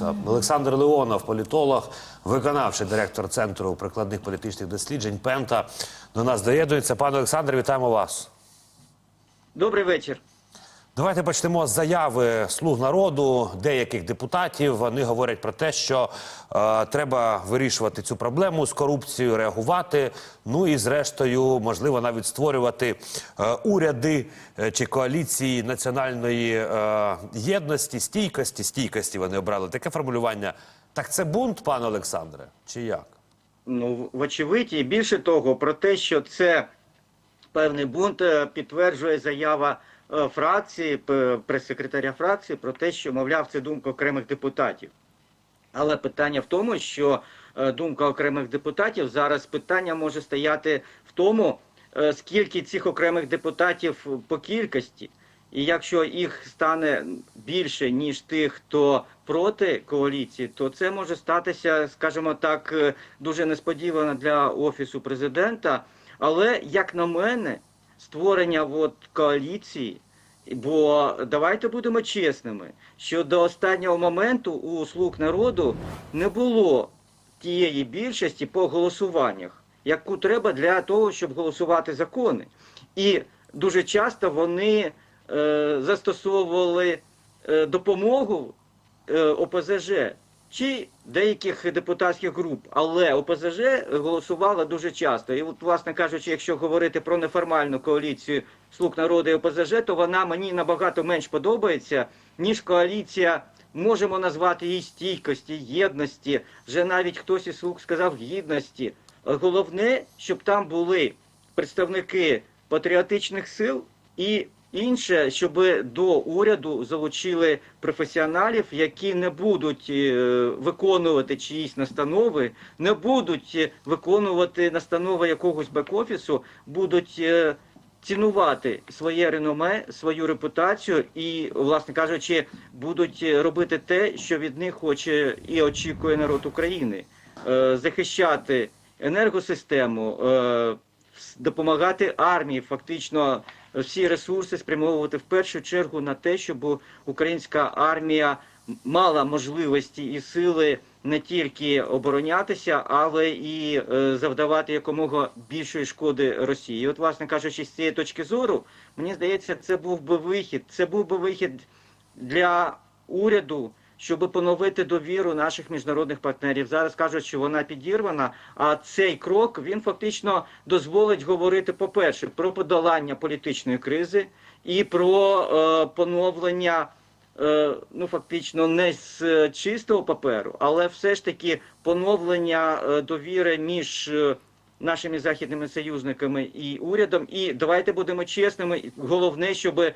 Олександр Леонов, політолог, виконавчий директор Центру прикладних політичних досліджень Пента. До нас доєднується. Пане Олександр, вітаємо вас. Добрий вечір. Давайте почнемо з заяви слуг народу, деяких депутатів. Вони говорять про те, що е, треба вирішувати цю проблему з корупцією, реагувати. Ну і зрештою, можливо, навіть створювати е, уряди е, чи коаліції національної е, єдності, стійкості. Стійкості вони обрали таке формулювання. Так це бунт, пане Олександре, чи як? Ну, вочевидь, і більше того, про те, що це певний бунт, е, підтверджує заява фракції, прес-секретаря фракції про те, що, мовляв, це думка окремих депутатів. Але питання в тому, що е, думка окремих депутатів зараз питання може стояти в тому, е, скільки цих окремих депутатів по кількості. І якщо їх стане більше, ніж тих, хто проти коаліції, то це може статися, скажімо так, е, дуже несподівано для офісу президента. Але як на мене, створення от коаліції Бо давайте будемо чесними, що до останнього моменту у слуг народу не було тієї більшості по голосуваннях, яку треба для того, щоб голосувати закони. І дуже часто вони е, застосовували е, допомогу е, ОПЗЖ чи деяких депутатських груп, але ОПЗЖ голосувала дуже часто. І от, власне кажучи, якщо говорити про неформальну коаліцію слуг народу і ОПЗЖ, то вона мені набагато менш подобається, ніж коаліція. Можемо назвати її стійкості, єдності. Вже навіть хтось із слуг сказав гідності. Головне, щоб там були представники патріотичних сил і інше, щоб до уряду залучили професіоналів, які не будуть е, виконувати чиїсь настанови, не будуть е, виконувати настанови якогось бек-офісу, будуть е, цінувати своє реноме, свою репутацію і, власне кажучи, будуть робити те, що від них хоче і очікує народ України, захищати енергосистему, допомагати армії, фактично всі ресурси спрямовувати в першу чергу на те, щоб українська армія мала можливості і сили не тільки оборонятися, але і е, завдавати якомога більшої шкоди Росії. І от, власне кажучи, з цієї точки зору, мені здається, це був би вихід. Це був би вихід для уряду, щоб поновити довіру наших міжнародних партнерів. Зараз кажуть, що вона підірвана. А цей крок він фактично дозволить говорити, по-перше, про подолання політичної кризи і про е, поновлення. е, Ну, фактично, не з чистого паперу, але все ж таки поновлення е, довіри між е, нашими західними союзниками і урядом. І давайте будемо чесними. Головне, щоб е,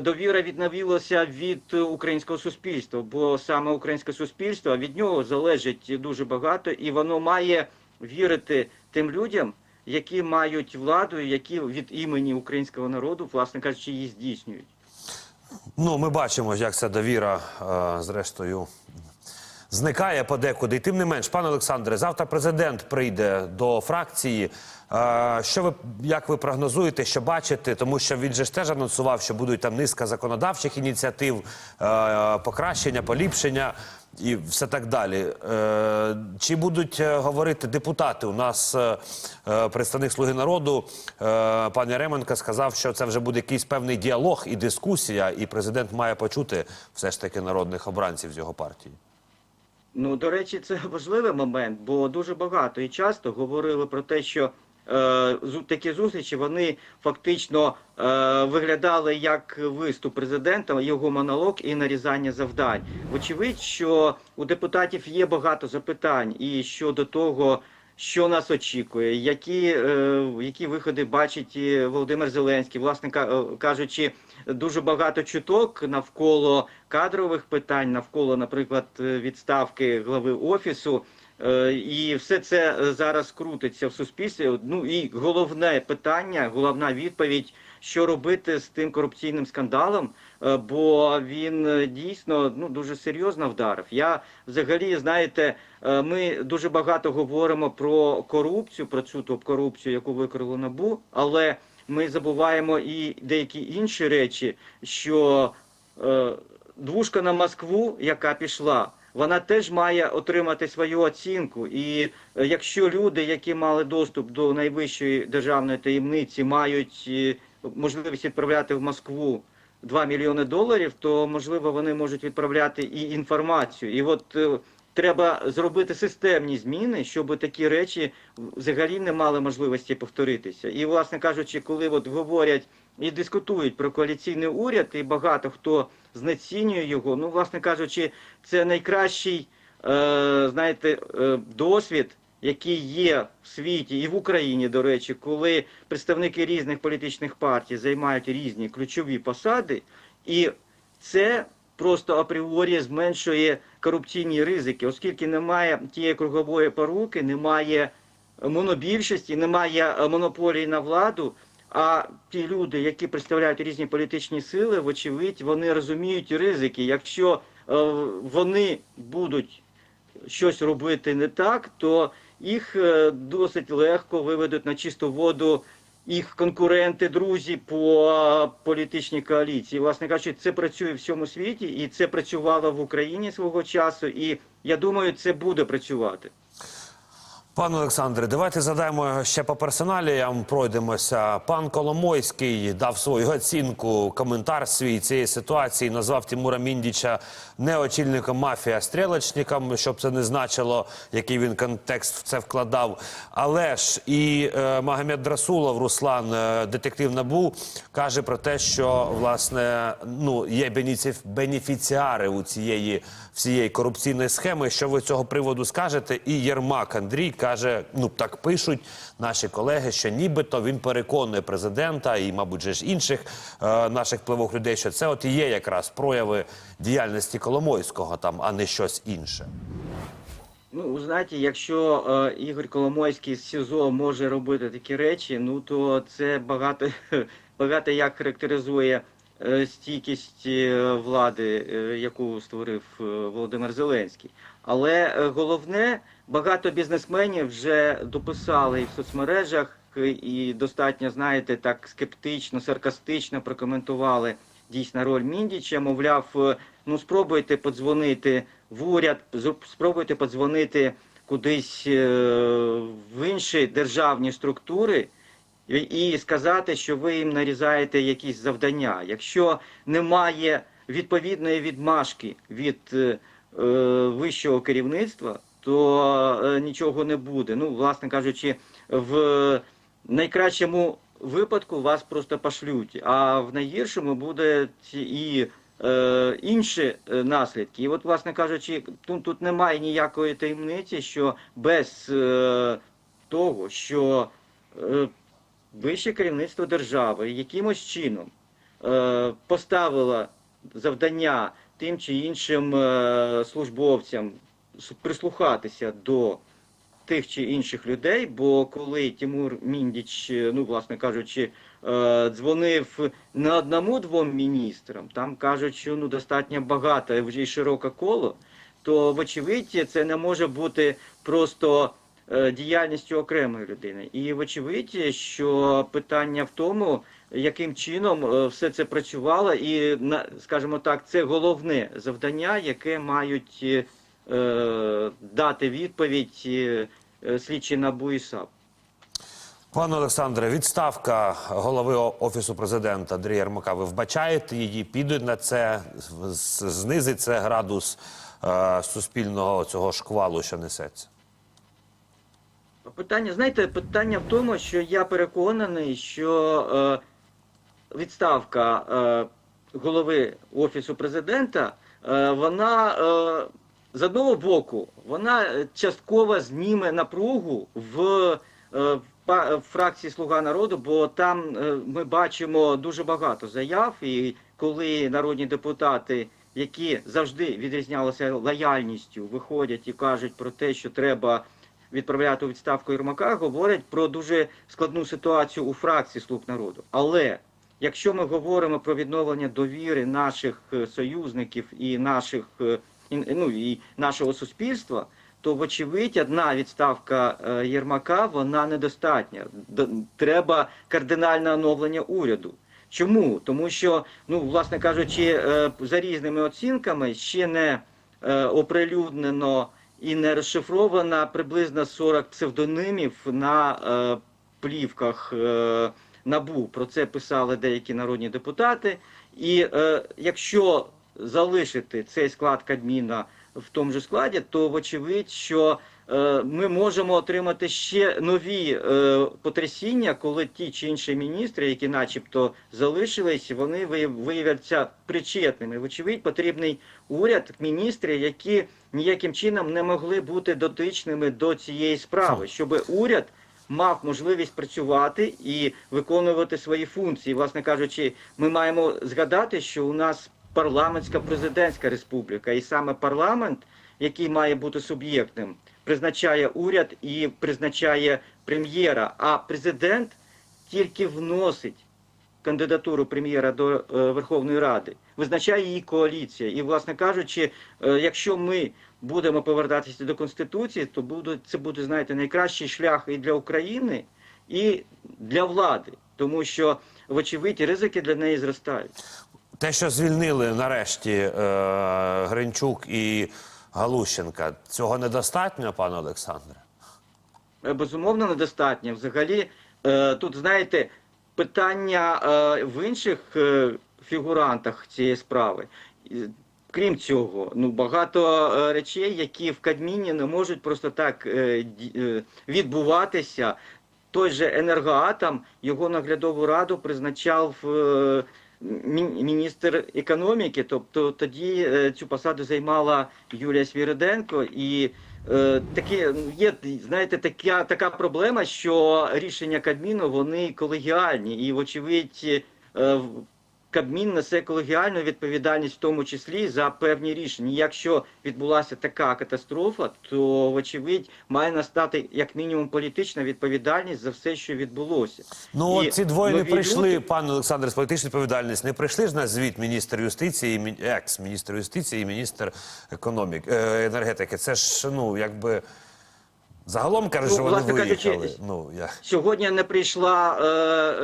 довіра відновилася від українського суспільства, бо саме українське суспільство від нього залежить дуже багато, і воно має вірити тим людям, які мають владу, які від імені українського народу, власне кажучи, її здійснюють. Ну, ми бачимо, як ця довіра, е, зрештою, зникає подекуди. І тим не менш, пане Олександре, завтра президент прийде до фракції. Е, Що ви як ви прогнозуєте, що бачите? Тому що він же ж теж анонсував, що будуть там низка законодавчих ініціатив, е, покращення, поліпшення і все так далі. Е, Чи будуть говорити депутати? У нас представник Слуги народу, пан Яременко, сказав, що це вже буде якийсь певний діалог і дискусія, і президент має почути все ж таки народних обранців з його партії. Ну, до речі, це важливий момент, бо дуже багато і часто говорили про те, що е, такі зустрічі вони фактично е, виглядали як виступ президента, його монолог і нарізання завдань. Вочевидь, що у депутатів є багато запитань і щодо того. Що нас очікує, які, е, які виходи бачить Володимир Зеленський, власне е, кажучи, дуже багато чуток навколо кадрових питань, навколо, наприклад, е, відставки глави офісу. Е, І все це е, зараз крутиться в суспільстві. Ну і головне питання, головна відповідь, що робити з тим корупційним скандалом, е, бо він дійсно ну дуже серйозно вдарив. Я взагалі, знаєте, ми дуже багато говоримо про корупцію, про цю топ-корупцію, яку викрило набу, але ми забуваємо і деякі інші речі, що е, двушка на Москву, яка пішла, вона теж має отримати свою оцінку. І е, якщо люди, які мали доступ до найвищої державної таємниці, мають е, можливість відправляти в Москву 2 мільйони доларів, то можливо вони можуть відправляти і інформацію. І от е, треба зробити системні зміни, щоб такі речі взагалі не мали можливості повторитися. І, власне кажучи, коли от говорять і дискутують про коаліційний уряд, і багато хто знецінює його, ну, власне кажучи, це найкращий, е, знаєте, е, досвід. Який є в світі і в Україні, до речі, коли представники різних політичних партій займають різні ключові посади, і це просто апріорі зменшує корупційні ризики, оскільки немає тієї кругової поруки, немає монобільшості, немає е, монополії на владу. А ті люди, які представляють різні політичні сили, вочевидь, вони розуміють ризики. Якщо е, вони будуть щось робити не так, то їх е, досить легко виведуть на чисту воду їх конкуренти, друзі по е, політичній коаліції. Власне кажучи, це працює в всьому світі, і це працювало в Україні свого часу. І я думаю, це буде працювати. Пане Олександре, давайте задаємо ще по персоналіям. Пройдемося. Пан Коломойський дав свою оцінку, коментар свій цієї ситуації. Назвав Тимура Міндіча не очільником мафії, а стрілочником, щоб це не значило, який він контекст в це вкладав. Але ж і е, Магомед Драсулов, Руслан, е, детектив Набу, каже про те, що власне ну є бенефіці- бенефіціари у цієї всієї корупційної схеми. Що ви цього приводу скажете? І Єрмак Андрій каже: ну так пишуть наші колеги, що нібито він переконує президента і, мабуть, же ж інших е, наших впливових людей, що це от і є якраз прояви діяльності Коломойського, там, а не щось інше. Ну, ви знаєте, якщо е, Ігор Коломойський з СІЗО може робити такі речі, ну то це багато, багато як характеризує стійкість е, влади, е, яку створив е, Володимир Зеленський. Але е, головне, багато бізнесменів вже дописали і в соцмережах, е, і достатньо, знаєте, так скептично, саркастично прокоментували дійсно роль Міндіча. Мовляв, е, ну спробуйте подзвонити в уряд, спробуйте подзвонити кудись е, в інші державні структури. І- сказати, що ви їм нарізаєте якісь завдання. Якщо немає відповідної відмашки від е, е, вищого керівництва, то е, нічого не буде. Ну, власне кажучи, в найкращому випадку вас просто пошлють, а в найгіршому буде і е, інші е, наслідки. І от, власне кажучи, тут, тут немає ніякої таємниці, що без е, того, що е, вище керівництво держави якимось чином е, поставило завдання тим чи іншим е, службовцям прислухатися до тих чи інших людей, бо коли Тимур Міндіч, е, ну власне кажучи, е, дзвонив не одному-двом міністрам, там кажуть, що ну достатньо багато й широке коло, то вочевидь це не може бути просто діяльністю окремої людини. І вочевидь, що питання в тому, яким чином е, все це працювало, і скажімо так, це головне завдання, яке мають е, е, дати відповідь е, е, слідчі НАБУ і САП. Пане Олександре, відставка голови офісу президента Андрія Єрмака. Ви вбачаєте її? Підуть на це, знизить це градус е, суспільного цього шквалу, що несеться. Питання, знаєте, питання в тому, що я переконаний, що е, відставка е, голови офісу президента, е, вона е, з одного боку, вона частково зніме напругу в, е, в фракції Слуга народу, бо там е, ми бачимо дуже багато заяв, і коли народні депутати. Які завжди відрізнялися лояльністю, виходять і кажуть про те, що треба відправляти у відставку Єрмака, говорять про дуже складну ситуацію у фракції Слуг народу. Але якщо ми говоримо про відновлення довіри наших е, союзників і наших е, і, ну, і нашого суспільства, то вочевидь одна відставка е, Єрмака вона недостатня. Треба кардинальне оновлення уряду. Чому? Тому що, ну, власне кажучи, е, за різними оцінками ще не е, оприлюднено і не розшифрована приблизно 40 псевдонимів на е, плівках е, НАБУ. Про це писали деякі народні депутати. І е, якщо залишити цей склад Кабміна в тому ж складі, то вочевидь, що ми можемо отримати ще нові е, потрясіння, коли ті чи інші міністри, які начебто залишились, вони вияв- виявляться причетними. Вочевидь, потрібний уряд, міністри, які ніяким чином не могли бути дотичними до цієї справи, щоб уряд мав можливість працювати і виконувати свої функції. Власне кажучи, ми маємо згадати, що у нас парламентська президентська республіка, і саме парламент, який має бути суб'єктним, призначає уряд і призначає прем'єра, а президент тільки вносить кандидатуру прем'єра до е, Верховної Ради, визначає її коаліція. І, власне кажучи, е, якщо ми будемо повертатися до Конституції, то буде, це буде, знаєте, найкращий шлях і для України, і для влади, тому що, вочевидь, ризики для неї зростають. Те, що звільнили нарешті е, Гринчук і Галущенка, цього недостатньо, пане Олександре? Е, Безумовно, недостатньо. Взагалі, е, тут, знаєте, питання е, в інших фігурантах цієї справи. Крім цього, ну багато речей, які в Кадміні не можуть просто так відбуватися. Той же енергоатом його наглядову раду призначав міністр економіки. Тобто тоді е, цю посаду займала Юлія Свіриденко і. Е, такі ну, є, знаєте, така, така проблема, що рішення Кабміну вони колегіальні, і, вочевидь, е, Кабмін несе колегіальну відповідальність, в тому числі за певні рішення. Якщо відбулася така катастрофа, то вочевидь має настати як мінімум політична відповідальність за все, що відбулося. Ну, І ці двоє не прийшли, люди- пане Олександре, з політичної відповідальності. Не прийшли ж на звіт міністр юстиції, і мі- екс-міністр юстиції і міністр економік, е, енергетики. Це ж, ну, якби. Загалом каже, Ну, що вони власне кажучи, виїхали. Ну, я... Сьогодні не прийшла е,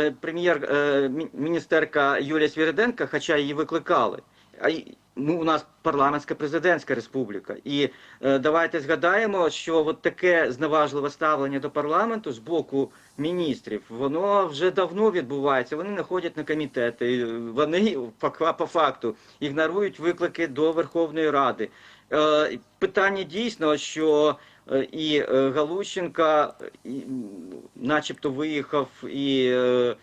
е, прем'єр е, міністерка Юлія Свіриденка, хоча її викликали. А ну, у нас парламентська президентська республіка. І е, давайте згадаємо, що от таке зневажливе ставлення до парламенту з боку міністрів, воно вже давно відбувається. Вони не ходять на комітети, вони по, по факту ігнорують виклики до Верховної Ради. Е, питання дійсно, що е, і е, Галущенка, і, начебто, виїхав, і е,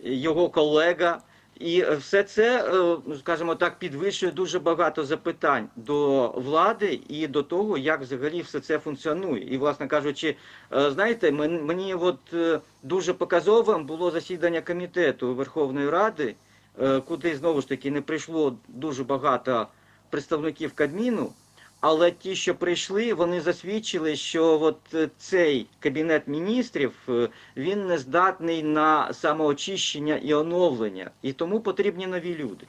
його колега. І все це, е, скажімо так, підвищує дуже багато запитань до влади і до того, як взагалі все це функціонує. І, власне кажучи, е, знаєте, мен- мені от е, дуже показовим було засідання комітету Верховної Ради, куди знову ж таки не прийшло дуже багато представників Кабміну. Але ті, що прийшли, вони засвідчили, що от е, цей кабінет міністрів е, він не здатний на самоочищення і оновлення, і тому потрібні нові люди.